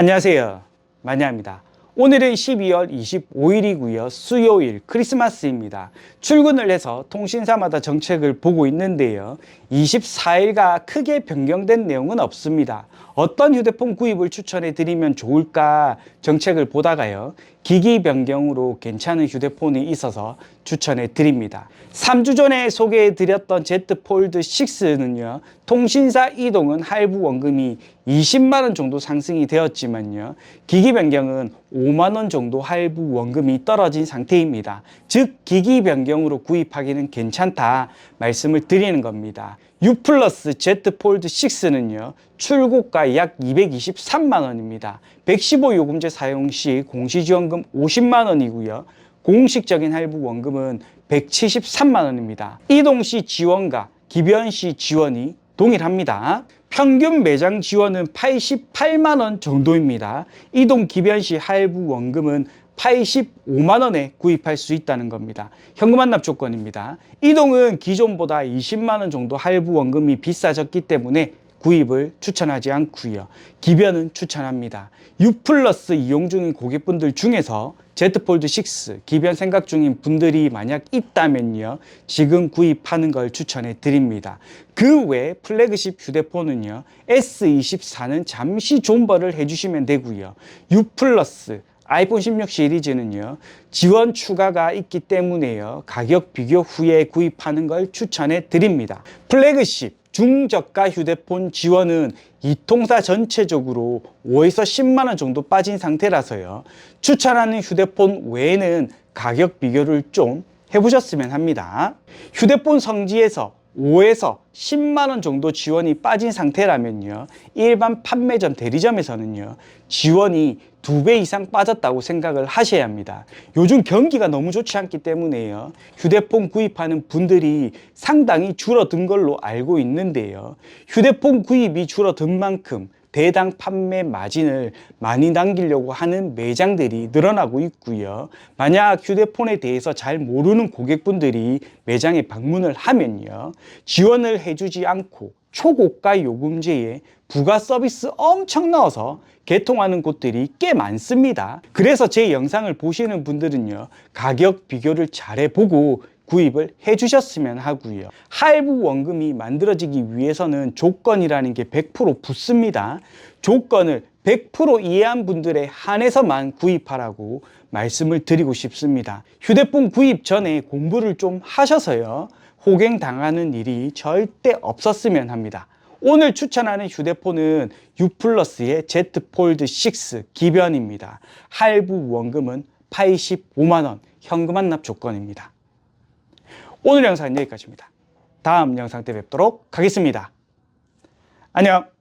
안녕하세요. 마냐입니다. 오늘은 12월 25일이고요. 수요일 크리스마스입니다. 출근을 해서 통신사마다 정책을 보고 있는데요. 24일가 크게 변경된 내용은 없습니다. 어떤 휴대폰 구입을 추천해 드리면 좋을까 정책을 보다가요. 기기 변경으로 괜찮은 휴대폰이 있어서 추천해 드립니다. 3주 전에 소개해 드렸던 Z 폴드 6는요. 통신사 이동은 할부 원금이 20만 원 정도 상승이 되었지만요. 기기 변경은 5만 원 정도 할부 원금이 떨어진 상태입니다. 즉 기기 변경으로 구입하기는 괜찮다 말씀을 드리는 겁니다. U 플러스 Z 폴드 6는요. 출고가 약 223만 원입니다. 115 요금제 사용 시 공시지원금 50만 원이고요. 공식적인 할부 원금은 173만 원입니다. 이동 시 지원과 기변 시 지원이 동일합니다. 평균 매장 지원은 88만 원 정도입니다. 이동 기변 시 할부 원금은 85만 원에 구입할 수 있다는 겁니다. 현금 환납 조건입니다. 이동은 기존보다 20만 원 정도 할부 원금이 비싸졌기 때문에 구입을 추천하지 않고요. 기변은 추천합니다. U 플러스 이용 중인 고객분들 중에서 Z 폴드 6 기변 생각 중인 분들이 만약 있다면요. 지금 구입하는 걸 추천해 드립니다. 그 외 플래그십 휴대폰은요. S24는 잠시 존버를 해주시면 되고요. U 플러스 아이폰 16 시리즈는요, 지원 추가가 있기 때문에요, 가격 비교 후에 구입하는 걸 추천해 드립니다. 플래그십, 중저가 휴대폰 지원은 이 통사 전체적으로 5에서 10만원 정도 빠진 상태라서요, 추천하는 휴대폰 외에는 가격 비교를 좀 해보셨으면 합니다. 휴대폰 성지에서 5에서 10만 원 정도 지원이 빠진 상태라면요. 일반 판매점 대리점에서는요. 지원이 두 배 이상 빠졌다고 생각을 하셔야 합니다. 요즘 경기가 너무 좋지 않기 때문에요. 휴대폰 구입하는 분들이 상당히 줄어든 걸로 알고 있는데요. 휴대폰 구입이 줄어든 만큼 대당 판매 마진을 많이 남기려고 하는 매장들이 늘어나고 있고요. 만약 휴대폰에 대해서 잘 모르는 고객분들이 매장에 방문을 하면요. 지원을 해주지 않고 초고가 요금제에 부가 서비스 엄청 넣어서 개통하는 곳들이 꽤 많습니다. 그래서 제 영상을 보시는 분들은요. 가격 비교를 잘 해보고 구입을 해주셨으면 하고요. 할부 원금이 만들어지기 위해서는 조건이라는 게 100% 붙습니다. 조건을 100% 이해한 분들에 한해서만 구입하라고 말씀을 드리고 싶습니다. 휴대폰 구입 전에 공부를 좀 하셔서요. 호갱 당하는 일이 절대 없었으면 합니다. 오늘 추천하는 휴대폰은 U 플러스의 Z 폴드 6 기변입니다. 할부 원금은 85만원 현금 환납 조건입니다. 오늘 영상은 여기까지입니다. 다음 영상 때 뵙도록 하겠습니다. 안녕!